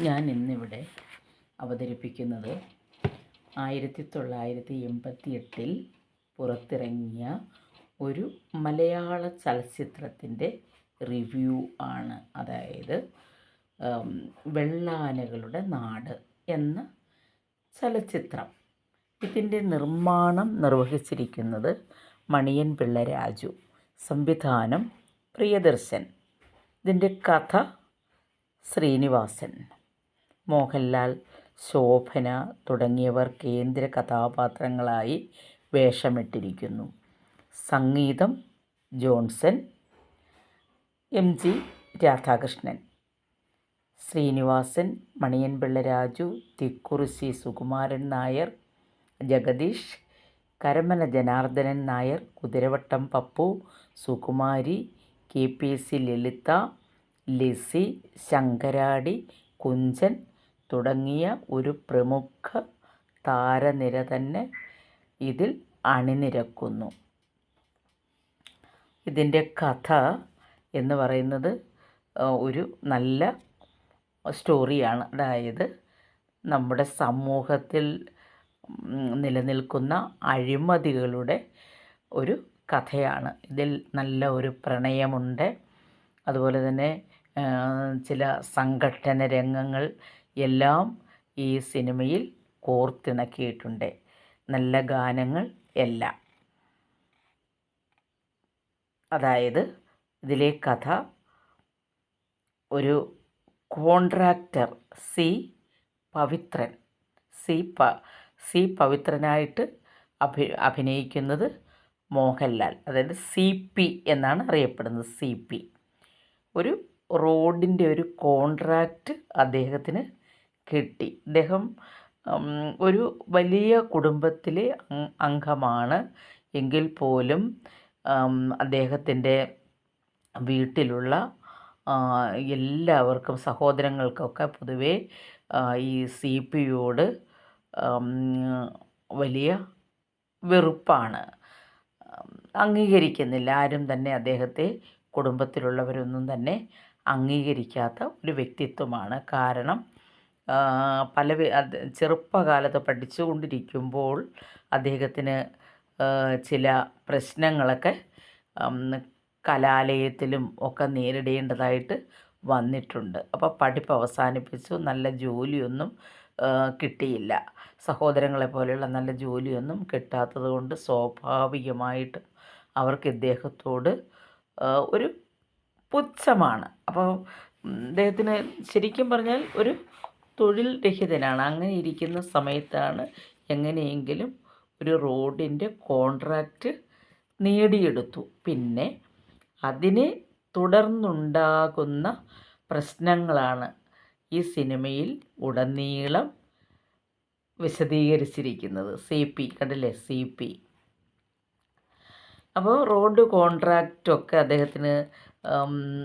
ഞാൻ ഇന്നിവിടെ അവതരിപ്പിക്കുന്നത് ആയിരത്തി തൊള്ളായിരത്തി എൺപത്തി എട്ടിൽ പുറത്തിറങ്ങിയ ഒരു മലയാള ചലച്ചിത്രത്തിന്റെ റിവ്യൂ ആണ്. അതായത് വെള്ളാനകളുടെ നാട് എന്ന ചലച്ചിത്രം. ഇതിന്റെ നിർമ്മാണം നിർവഹിച്ചിരിക്കുന്നത് മണിയൻ പിള്ള രാജു സംവിധാനം പ്രിയദർശൻ ഇതിന്റെ കഥ ശ്രീനിവാസൻ. മോഹൻലാൽ ശോഭന തുടങ്ങിയവർ കേന്ദ്ര കഥാപാത്രങ്ങളായി വേഷമിട്ടിരിക്കുന്നു. സംഗീതം Johnson M G Radhakrishnan Sreenivasan Maniyanpilla Raju Thikkurissy Sukumaran Nair Jagadish Karamana Janardhanan Nair Kuthiravattam Pappu Sukumari K P C Lalitha Lissy Sankaradi Kunchan തുടങ്ങിയ ഒരു പ്രമുഖ താരനിര തന്നെ ഇതിൽ അണിനിരക്കുന്നു. ഇതിന്റെ കഥ എന്ന് പറയുന്നത് ഒരു നല്ല സ്റ്റോറിയാണ്. അതായത് നമ്മുടെ സമൂഹത്തിൽ നിലനിൽക്കുന്ന അഴിമതികളുടെ ഒരു കഥയാണ്. ഇതിൽ നല്ല ഒരു പ്രണയമുണ്ട്. അതുപോലെ തന്നെ ചില സംഘട്ടന രംഗങ്ങൾ എല്ലാം ഈ സിനിമയിൽ കോർത്തിണക്കിയിട്ടുണ്ട്. നല്ല ഗാനങ്ങൾ എല്ലാം. അതായത് ഇതിലെ കഥ ഒരു കോൺട്രാക്ടർ സി പവിത്രൻ. സി പ സി പവിത്രനായിട്ട് അഭി അഭിനയിക്കുന്നത് മോഹൻലാൽ. അതായത് സി പി എന്നാണ് അറിയപ്പെടുന്നത് സി പി. ഒരു റോഡിന്റെ ഒരു കോൺട്രാക്റ്റ് അദ്ദേഹത്തിന് കിട്ടി. അദ്ദേഹം ഒരു വലിയ കുടുംബത്തിലെ അംഗമാണ്. എങ്കിൽ പോലും അദ്ദേഹത്തിന്റെ വീട്ടിലുള്ള എല്ലാവർക്കും സഹോദരങ്ങൾക്കൊക്കെ പൊതുവേ ഈ സി പി യോട് വലിയ വെറുപ്പാണ്. അംഗീകരിക്കുന്നില്ല. ആരും തന്നെ അദ്ദേഹത്തെ കുടുംബത്തിലുള്ളവരൊന്നും തന്നെ അംഗീകരിക്കാത്ത ഒരു വ്യക്തിത്വമാണ്. കാരണം പല ചെറുപ്പകാലത്ത് പഠിച്ചുകൊണ്ടിരിക്കുമ്പോൾ അദ്ദേഹത്തിന് ചില പ്രശ്നങ്ങളൊക്കെ കലാലയത്തിലും ഒക്കെ നേരിടേണ്ടതായിട്ട് വന്നിട്ടുണ്ട്. അപ്പോൾ പഠിപ്പ് അവസാനിപ്പിച്ചു. നല്ല ജോലിയൊന്നും കിട്ടിയില്ല. സഹോദരങ്ങളെ പോലെയുള്ള നല്ല ജോലിയൊന്നും കിട്ടാത്തത് കൊണ്ട് സ്വാഭാവികമായിട്ട് അവർക്ക് ഇദ്ദേഹത്തോട് ഒരു പുച്ഛമാണ്. അപ്പോൾ അദ്ദേഹത്തിന് ശരിക്കും പറഞ്ഞാൽ ഒരു തൊഴിൽ രഹിതനാണ്. അങ്ങനെ ഇരിക്കുന്ന സമയത്താണ് എങ്ങനെയെങ്കിലും ഒരു റോഡിന്റെ കോൺട്രാക്റ്റ് നേടിയെടുത്തു. പിന്നെ അതിനെ തുടർന്നുണ്ടാകുന്ന പ്രശ്നങ്ങളാണ് ഈ സിനിമയിൽ ഉടനീളം വിശദീകരിച്ചിരിക്കുന്നത്. സി പി കണ്ടില്ലേ? C P. അപ്പോൾ റോഡ് കോൺട്രാക്റ്റൊക്കെ അദ്ദേഹത്തിന്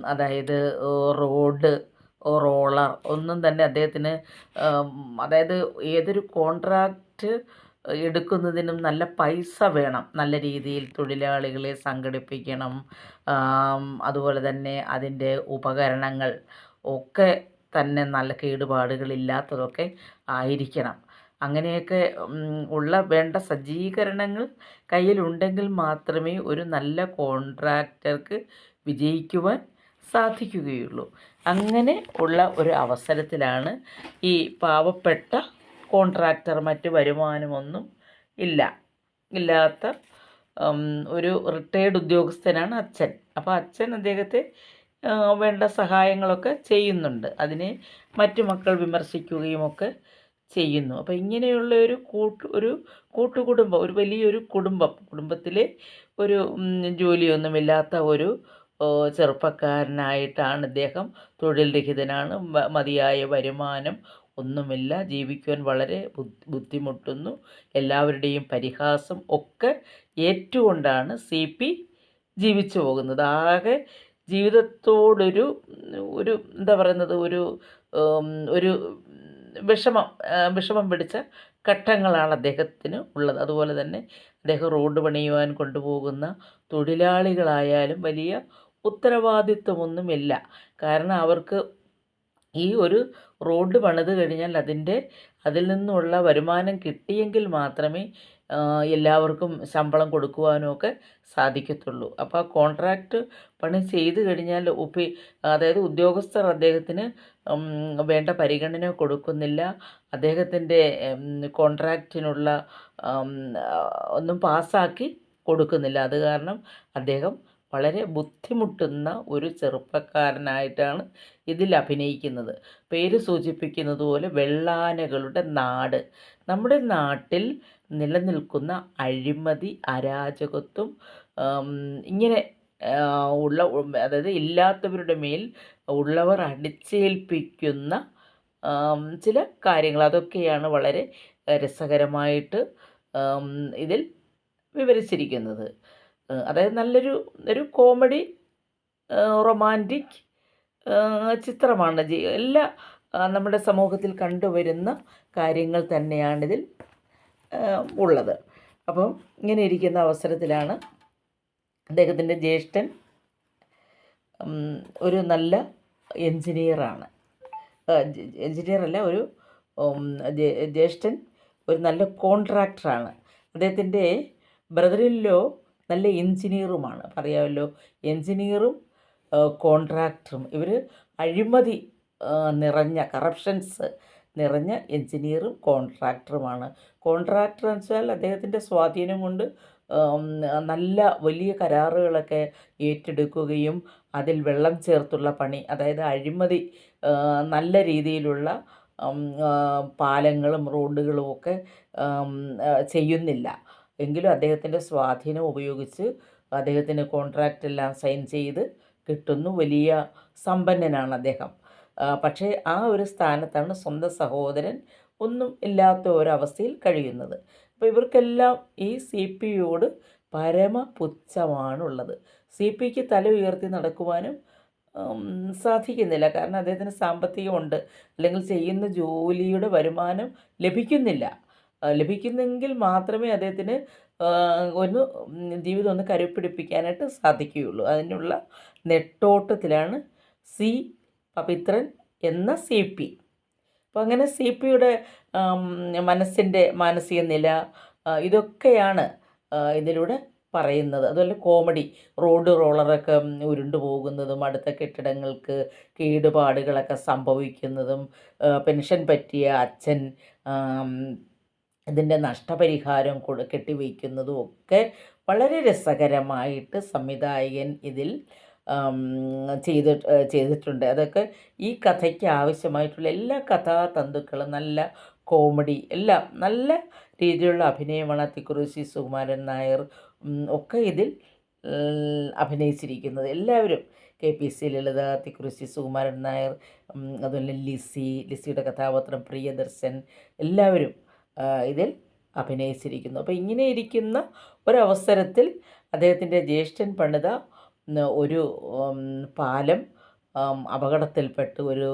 അതായത് റോഡ് റോളർ. ഒന്നും തന്നെ അദ്ദേഹത്തിന് അതായത് ഏതൊരു കോൺട്രാക്റ്റ് എടുക്കുന്നതിനും നല്ല പൈസ വേണം. നല്ല രീതിയിൽ തൊഴിലാളികളെ സംഘടിപ്പിക്കണം. അതുപോലെ തന്നെ അതിന്റെ ഉപകരണങ്ങൾ ഒക്കെ തന്നെ നല്ല കേടുപാടുകളില്ലാത്തതൊക്കെ ആയിരിക്കണം. അങ്ങനെയൊക്കെ ഉള്ള വേണ്ട സജ്ജീകരണങ്ങൾ കയ്യിലുണ്ടെങ്കിൽ മാത്രമേ ഒരു നല്ല കോൺട്രാക്ടർക്ക് വിജയിക്കുവാൻ സാധിക്കുകയുള്ളൂ. അങ്ങനെ ഉള്ള ഒരു അവസരത്തിലാണ് ഈ പാവപ്പെട്ട കോൺട്രാക്ടർ മറ്റ് വരുമാനമൊന്നും ഇല്ല. ഇല്ലാത്ത ഒരു റിട്ടയേർഡ് ഉദ്യോഗസ്ഥനാണ് അച്ഛൻ. അപ്പോൾ അച്ഛൻ അദ്ദേഹത്തെ വേണ്ട സഹായങ്ങളൊക്കെ ചെയ്യുന്നുണ്ട്. അതിനെ മറ്റു മക്കൾ വിമർശിക്കുകയും ഒക്കെ ചെയ്യുന്നു. അപ്പോൾ ഇങ്ങനെയുള്ള ഒരു കൂട്ട് ഒരു കൂട്ടുകുടുംബം ഒരു വലിയൊരു കുടുംബം കുടുംബത്തിലെ ഒരു ജോലിയൊന്നുമില്ലാത്ത ഒരു ചെറുപ്പക്കാരനായിട്ടാണ് ഇദ്ദേഹം തൊഴിൽ രഹിതനാണ് മതിയായ വരുമാനം ഒന്നുമില്ല. ജീവിക്കുവാൻ വളരെ ബുദ്ധിമുട്ടുന്നു. എല്ലാവരുടെയും പരിഹാസം ഒക്കെ ഏറ്റുകൊണ്ടാണ് സി പി ജീവിച്ചു പോകുന്നത്. ആകെ ജീവിതത്തോടൊരു ഒരു എന്താ പറയുന്നത് ഒരു ഒരു വിഷമം വിഷമം പിടിച്ച ഘട്ടങ്ങളാണ് അദ്ദേഹത്തിന് ഉള്ളത്. അതുപോലെ തന്നെ അദ്ദേഹം റോഡ് പണിയുവാൻ കൊണ്ടുപോകുന്ന തൊഴിലാളികളായാലും വലിയ ഉത്തരവാദിത്വമൊന്നുമില്ല. കാരണം അവർക്ക് ഈ ഒരു റോഡ് പണിത് കഴിഞ്ഞാൽ അതിന്റെ അതിൽ നിന്നുള്ള വരുമാനം കിട്ടിയെങ്കിൽ മാത്രമേ എല്ലാവർക്കും ശമ്പളം കൊടുക്കുവാനും ഒക്കെ സാധിക്കത്തുള്ളൂ. അപ്പോൾ ആ കോൺട്രാക്റ്റ് പണി ചെയ്ത് കഴിഞ്ഞാൽ ഉപി അതായത് ഉദ്യോഗസ്ഥർ അദ്ദേഹത്തിന് വേണ്ട പരിഗണന കൊടുക്കുന്നില്ല. അദ്ദേഹത്തിന്റെ കോൺട്രാക്റ്റിനുള്ള ഒന്നും പാസ്സാക്കി കൊടുക്കുന്നില്ല. അത് കാരണം അദ്ദേഹം വളരെ ബുദ്ധിമുട്ടുന്ന ഒരു ചെറുപ്പക്കാരനായിട്ടാണ് ഇതിൽ അഭിനയിക്കുന്നത്. പേര് സൂചിപ്പിക്കുന്നത് പോലെ വെള്ളാനകളുടെ നാട്. നമ്മുടെ നാട്ടിൽ നിലനിൽക്കുന്ന അഴിമതി അരാജകത്വം ഇങ്ങനെ ഉള്ള അതായത് ഇല്ലാത്തവരുടെ മേൽ ഉള്ളവർ അടിച്ചേൽപ്പിക്കുന്ന ചില കാര്യങ്ങൾ. അതൊക്കെയാണ് വളരെ രസകരമായിട്ട് ഇതിൽ വിവരിച്ചിരിക്കുന്നത്. അതായത് നല്ലൊരു ഒരു കോമഡി റൊമാന്റിക് ചിത്രമാണ്. എല്ലാ നമ്മുടെ സമൂഹത്തിൽ കണ്ടുവരുന്ന കാര്യങ്ങൾ തന്നെയാണിതിൽ ഉള്ളത്. അപ്പം ഇങ്ങനെ ഇരിക്കുന്ന അവസരത്തിലാണ് അദ്ദേഹത്തിന്റെ ജ്യേഷ്ഠൻ ഒരു നല്ല എൻജിനീയറാണ്. എൻജിനീയറല്ല ഒരു ജ്യേഷ്ഠൻ ഒരു നല്ല കോൺട്രാക്ടറാണ്. അദ്ദേഹത്തിന്റെ ബ്രദറിലോ നല്ല എൻജിനീയറുമാണ്. പറയാമല്ലോ എൻജിനീയറും കോൺട്രാക്ടറും. ഇവർ അഴിമതി നിറഞ്ഞ കറപ്ഷൻസ് നിറഞ്ഞ എൻജിനീയറും കോൺട്രാക്ടറുമാണ്. കോൺട്രാക്ടർ എന്ന് വെച്ചാൽ അദ്ദേഹത്തിന്റെ സ്വാധീനം കൊണ്ട് നല്ല വലിയ കരാറുകളൊക്കെ ഏറ്റെടുക്കുകയും അതിൽ വെള്ളം ചേർത്തുള്ള പണി അതായത് അഴിമതി നല്ല രീതിയിലുള്ള പാലങ്ങളും റോഡുകളും ഒക്കെ ചെയ്യുന്നില്ല. എങ്കിലും അദ്ദേഹത്തിന്റെ സ്വാധീനം ഉപയോഗിച്ച് അദ്ദേഹത്തിന് കോൺട്രാക്റ്റ് എല്ലാം സൈൻ ചെയ്ത് കിട്ടുന്നു. വലിയ സമ്പന്നനാണ് അദ്ദേഹം. പക്ഷേ ആ ഒരു സ്ഥാനത്താണ് സ്വന്തം സഹോദരൻ ഒന്നും ഇല്ലാത്ത ഒരവസ്ഥയിൽ കഴിയുന്നത്. അപ്പോൾ ഇവർക്കെല്ലാം ഈ സി പി യോട് പരമപുച്ഛമാണുള്ളത്. സി പിക്ക് തല ഉയർത്തി നടക്കുവാനും സാധിക്കുന്നില്ല. കാരണം അദ്ദേഹത്തിന് സാമ്പത്തികമുണ്ട്. അല്ലെങ്കിൽ ചെയ്യുന്ന ജോലിയുടെ വരുമാനം ലഭിക്കുന്നില്ല. ലഭിക്കുന്നെങ്കിൽ മാത്രമേ അദ്ദേഹത്തിന് ഒന്ന് ജീവിതം ഒന്ന് കരുപ്പിടിപ്പിക്കാനായിട്ട് സാധിക്കുകയുള്ളൂ. അതിനുള്ള നെട്ടോട്ടത്തിലാണ് സി പവിത്രൻ എന്ന സി പി. അപ്പോൾ അങ്ങനെ സി പിയുടെ മനസ്സിന്റെ മാനസിക നില ഇതൊക്കെയാണ് ഇതിലൂടെ പറയുന്നത്. അതുപോലെ കോമഡി റോഡ് റോളറൊക്കെ ഉരുണ്ടു പോകുന്നതും അടുത്ത കെട്ടിടങ്ങൾക്ക് കേടുപാടുകളൊക്കെ സംഭവിക്കുന്നതും പെൻഷൻ പറ്റിയ അച്ഛൻ ഇതിന്റെ നഷ്ടപരിഹാരം കൊടു കെട്ടിവയ്ക്കുന്നതും ഒക്കെ വളരെ രസകരമായിട്ട് സംവിധായകൻ ഇതിൽ ചെയ്ത് ചെയ്തിട്ടുണ്ട്. അതൊക്കെ ഈ കഥയ്ക്ക് ആവശ്യമായിട്ടുള്ള എല്ലാ കഥാതന്തുക്കളും നല്ല കോമഡി എല്ലാം നല്ല രീതിയിലുള്ള അഭിനയമാണ് തിക്കുറിശി സുകുമാരൻ നായർ ഒക്കെ ഇതിൽ അഭിനയിച്ചിരിക്കുന്നത്. എല്ലാവരും K P C Lalitha Thikkurissy Sukumaran Nair അതുപോലെ ലിസി ലിസിയുടെ കഥാപാത്രം പ്രിയദർശൻ എല്ലാവരും ഇതിൽ അഭിനയിച്ചിരിക്കുന്നു. അപ്പോൾ ഇങ്ങനെ ഇരിക്കുന്ന ഒരവസരത്തിൽ അദ്ദേഹത്തിന്റെ ജ്യേഷ്ഠൻ പണിത ഒരു പാലം അപകടത്തിൽപ്പെട്ട്. ഒരു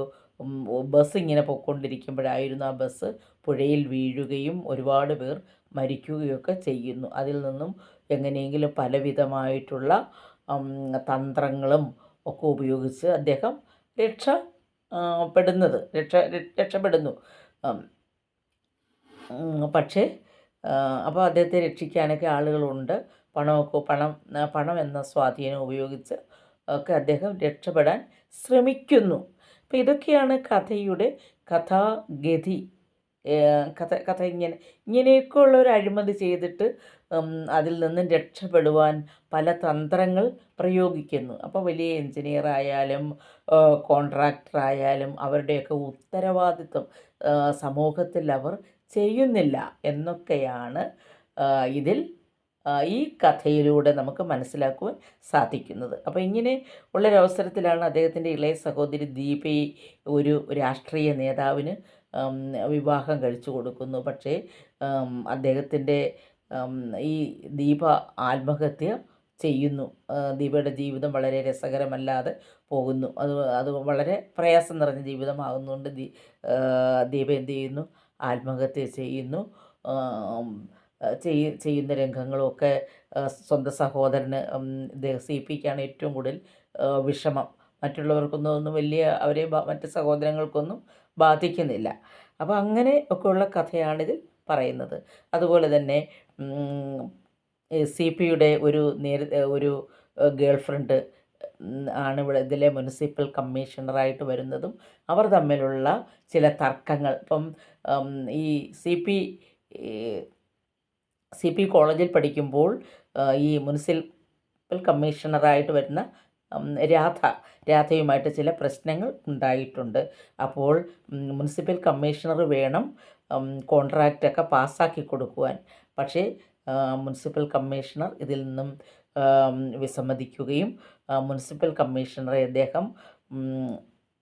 ബസ് ഇങ്ങനെ പൊയ്ക്കൊണ്ടിരിക്കുമ്പോഴായിരുന്നു ആ ബസ് പുഴയിൽ വീഴുകയും ഒരുപാട് പേർ മരിക്കുകയൊക്കെ ചെയ്യുന്നു. അതിൽ നിന്നും എങ്ങനെയെങ്കിലും പലവിധമായിട്ടുള്ള തന്ത്രങ്ങളും ഒക്കെ ഉപയോഗിച്ച് അദ്ദേഹം രക്ഷപ്പെടുന്നത് രക്ഷ രക്ഷപ്പെടുന്നു. പക്ഷേ അപ്പോൾ അദ്ദേഹത്തെ രക്ഷിക്കാനൊക്കെ ആളുകളുണ്ട്. പണമൊക്കെ പണം പണം എന്ന സ്വാധീനം ഉപയോഗിച്ച് ഒക്കെ അദ്ദേഹം രക്ഷപ്പെടാൻ ശ്രമിക്കുന്നു. അപ്പോൾ ഇതൊക്കെയാണ് കഥയുടെ കഥാഗതി. കഥ കഥ ഇങ്ങനെ ഇങ്ങനെയൊക്കെ ഉള്ള ഒരു അഴിമതി ചെയ്തിട്ട് അതിൽ നിന്നും രക്ഷപ്പെടുവാൻ പല തന്ത്രങ്ങൾ പ്രയോഗിക്കുന്നു. അപ്പോൾ വലിയ എൻജിനീയർ ആയാലും കോൺട്രാക്ടർ ആയാലും അവരുടെയൊക്കെ ഉത്തരവാദിത്വം സമൂഹത്തിൽ അവർ ചെയ്യുന്നില്ല എന്നൊക്കെയാണ് ഇതിൽ ഈ കഥയിലൂടെ നമുക്ക് മനസ്സിലാക്കുവാൻ സാധിക്കുന്നത്. അപ്പോൾ ഇങ്ങനെ ഉള്ളൊരവസരത്തിലാണ് അദ്ദേഹത്തിന്റെ ഇളയ സഹോദരി ദീപയെ ഒരു രാഷ്ട്രീയ നേതാവിന് വിവാഹം കഴിച്ചു കൊടുക്കുന്നു. പക്ഷേ അദ്ദേഹത്തിന്റെ ഈ ദീപ ആത്മഹത്യ ചെയ്യുന്നു. ദീപയുടെ ജീവിതം വളരെ രസകരമല്ലാതെ പോകുന്നു. അത് അത് വളരെ പ്രയാസം നിറഞ്ഞ ജീവിതമാകുന്നുകൊണ്ട് ദീപ എന്ത് ചെയ്യുന്നു? ആത്മഹത്യ ചെയ്യുന്നു. ചെയ് ചെയ്യുന്ന രംഗങ്ങളുമൊക്കെ സ്വന്തം സഹോദരന് സി ഏറ്റവും കൂടുതൽ വിഷമം. മറ്റുള്ളവർക്കൊന്നും ഒന്നും വലിയ അവരെ മറ്റ് സഹോദരങ്ങൾക്കൊന്നും ബാധിക്കുന്നില്ല. അപ്പോൾ അങ്ങനെ ഒക്കെയുള്ള കഥയാണിതിൽ പറയുന്നത്. അതുപോലെ തന്നെ സി പിയുടെ ഒരു നേര ഒരു ഗേൾ ഫ്രണ്ട് ആണ് ഇവിടെ ഇതിലെ മുനിസിപ്പൽ കമ്മീഷണറായിട്ട് വരുന്നതും അവർ തമ്മിലുള്ള ചില തർക്കങ്ങൾ. ഇപ്പം ഈ സി പി സി പി കോളേജിൽ പഠിക്കുമ്പോൾ ഈ മുനിസിപ്പൽ കമ്മീഷണറായിട്ട് വരുന്ന രാധ രാധയുമായിട്ട് ചില പ്രശ്നങ്ങൾ ഉണ്ടായിട്ടുണ്ട്. അപ്പോൾ മുനിസിപ്പൽ കമ്മീഷണർ വേണം കോൺട്രാക്റ്റൊക്കെ പാസ്സാക്കി കൊടുക്കുവാൻ. പക്ഷേ മുനിസിപ്പൽ കമ്മീഷണർ ഇതിൽ നിന്നും വിസമ്മതിക്കുകയും മുനിസിപ്പൽ കമ്മീഷണറെ അദ്ദേഹം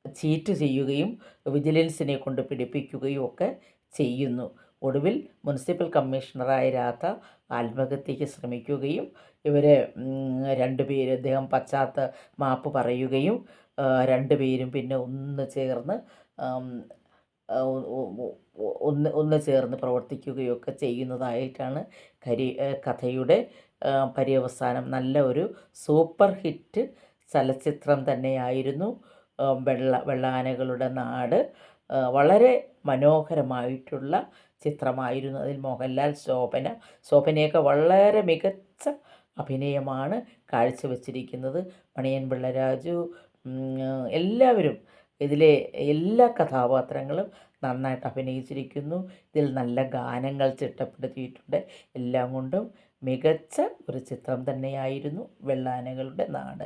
ചീറ്റ് ചെയ്യുകയും വിജിലൻസിനെ കൊണ്ട് പിടിപ്പിക്കുകയും ഒക്കെ ചെയ്യുന്നു. ഒടുവിൽ മുനിസിപ്പൽ കമ്മീഷണറായ രാധ ആത്മഹത്യയ്ക്ക് ശ്രമിക്കുകയും ഇവർ രണ്ടുപേര് അദ്ദേഹം പശ്ചാത്ത മാപ്പ് പറയുകയും രണ്ടുപേരും പിന്നെ ഒന്ന് ചേർന്ന് ഒന്ന് ഒന്ന് ചേർന്ന് പ്രവർത്തിക്കുകയൊക്കെ ചെയ്യുന്നതായിട്ടാണ് കരി കഥയുടെ പര്യവസാനം. നല്ല ഒരു സൂപ്പർ ഹിറ്റ് ചലച്ചിത്രം തന്നെയായിരുന്നു വെള്ള വെള്ളാനകളുടെ നാട്. വളരെ മനോഹരമായിട്ടുള്ള ചിത്രമായിരുന്നു അതിൽ മോഹൻലാൽ ശോഭന. ശോഭനയൊക്കെ വളരെ മികച്ച അഭിനയമാണ് കാഴ്ചവെച്ചിരിക്കുന്നത്. മണിയൻ പിള്ളരാജു എല്ലാവരും ഇതിലെ എല്ലാ കഥാപാത്രങ്ങളും നന്നായിട്ട് അഭിനയിച്ചിരിക്കുന്നു. ഇതിൽ നല്ല ഗാനങ്ങൾ ചിട്ടപ്പെടുത്തിയിട്ടുണ്ട്. എല്ലാം കൊണ്ടും മികച്ച ഒരു ചിത്രം തന്നെയായിരുന്നു വെള്ളാനകളുടെ നാട്.